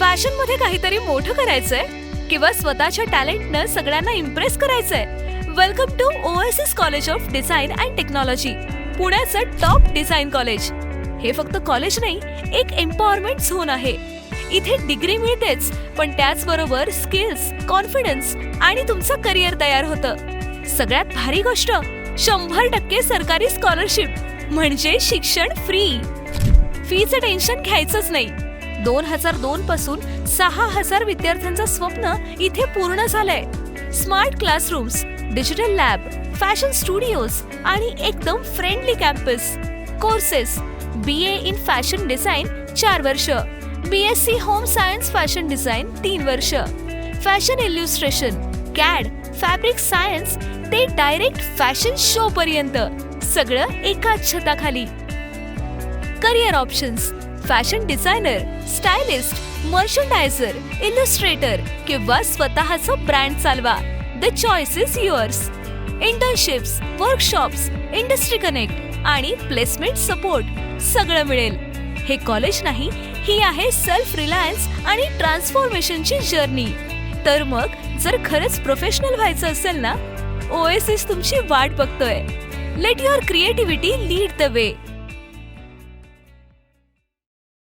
फॅशनमध्ये काहीतरी मोठं करायचंय किंवा स्वतःच्या टॅलेंटनं सगळ्यांना इम्प्रेस करायचंय. Welcome to OSS college of design and technology पुण्याचं टॉप डिझाईन कॉलेज हे फक्त कॉलेज नाही एक एम्पॉवरमेंट झोन आहे. इथे डिग्री मिळतेच पण त्याचबरोबर स्किल्स कॉन्फिडन्स आणि तुमचं करिअर तयार होतं. सगळ्यात भारी गोष्ट शंभर टक्के सरकारी स्कॉलरशिप म्हणजे शिक्षण फ्री फीचं टेन्शन घ्यायचंच नाही. दोन हजार दोन पासून सहा हजार विद्यार्थ्यांचं स्वप्न इथे पूर्ण झालंय. Smart classrooms digital lab fashion studios आणि एकदम friendly campus courses B A in fashion design चार वर्ष. B S C home science fashion design तीन वर्ष. Fashion illustration CAD fabric science ते डायरेक्ट फॅशन शो पर्यंत. सगळं एकाच छताखाली. Career options fashion designer stylist merchandiser illustrator किंवा स्वतःचं ब्रँड चालवा. The choice is yours internships workshops industry connect आणि प्लेसमेंट सपोर्ट सगळं मिळेल. हे कॉलेज नाही ही आहे सेल्फ रिलायन्स आणि ट्रान्सफॉर्मेशनची जर्नी तर मग जर खरंच प्रोफेशनल व्हायचं असेल ना? ओएसएस तुमची वाट बघतोय. Let your creativity lead the way